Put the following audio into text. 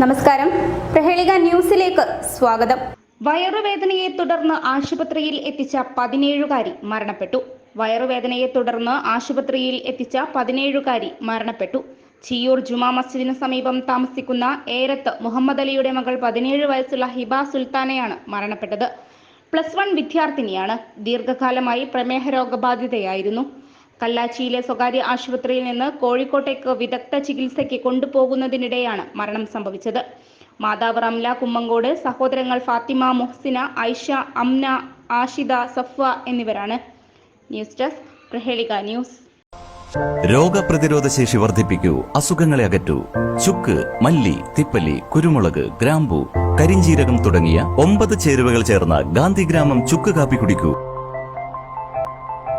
നമസ്കാരം. പ്രഹേളിക ന്യൂസിലേക്ക് സ്വാഗതം. വയറുവേദനയെ തുടർന്ന് ആശുപത്രിയിൽ എത്തിച്ച പതിനേഴുകാരി മരണപ്പെട്ടു. വയറുവേദനയെ തുടർന്ന് ആശുപത്രിയിൽ എത്തിച്ച പതിനേഴുകാരി മരണപ്പെട്ടു. ചിയൂർ ജുമാ മസ്ജിദിന് സമീപം താമസിക്കുന്ന ഏരത്ത് മുഹമ്മദ് അലിയുടെ മകൾ പതിനേഴ് വയസ്സുള്ള ഹിബ സുൽത്താനയാണ് മരണപ്പെട്ടത്. പ്ലസ് വൺ വിദ്യാർത്ഥിനിയാണ്. ദീർഘകാലമായി പ്രമേഹ രോഗബാധിതയായിരുന്നു. കല്ലാച്ചിയിലെ സ്വകാര്യ ആശുപത്രിയിൽ നിന്ന് കോഴിക്കോട്ടേക്ക് വിദഗ്ധ ചികിത്സയ്ക്ക് കൊണ്ടുപോകുന്നതിനിടെയാണ് മരണം സംഭവിച്ചത്. മാതാവ് റംല കുമ്മങ്കോട് സഹോദരങ്ങൾ ഫാത്തിമ മുഹ്സിന ഐഷ അംന ആഷിദ സഫ്വ എന്നിവരാണ്. News desk Prahelika News. രോഗപ്രതിരോധ ശേഷി വർദ്ധിപ്പിക്കൂ അസുഖങ്ങളെ അകറ്റൂ. ചുക്ക് മല്ലി തിപ്പലി കുരുമുളക് ഗ്രാമ്പു കരിഞ്ചീരകം തുടങ്ങിയ ഒമ്പത് ചേരുവകൾ ചേർന്ന ഗാന്ധിഗ്രാമം ചുക്ക് കാപ്പി കുടിക്കൂ.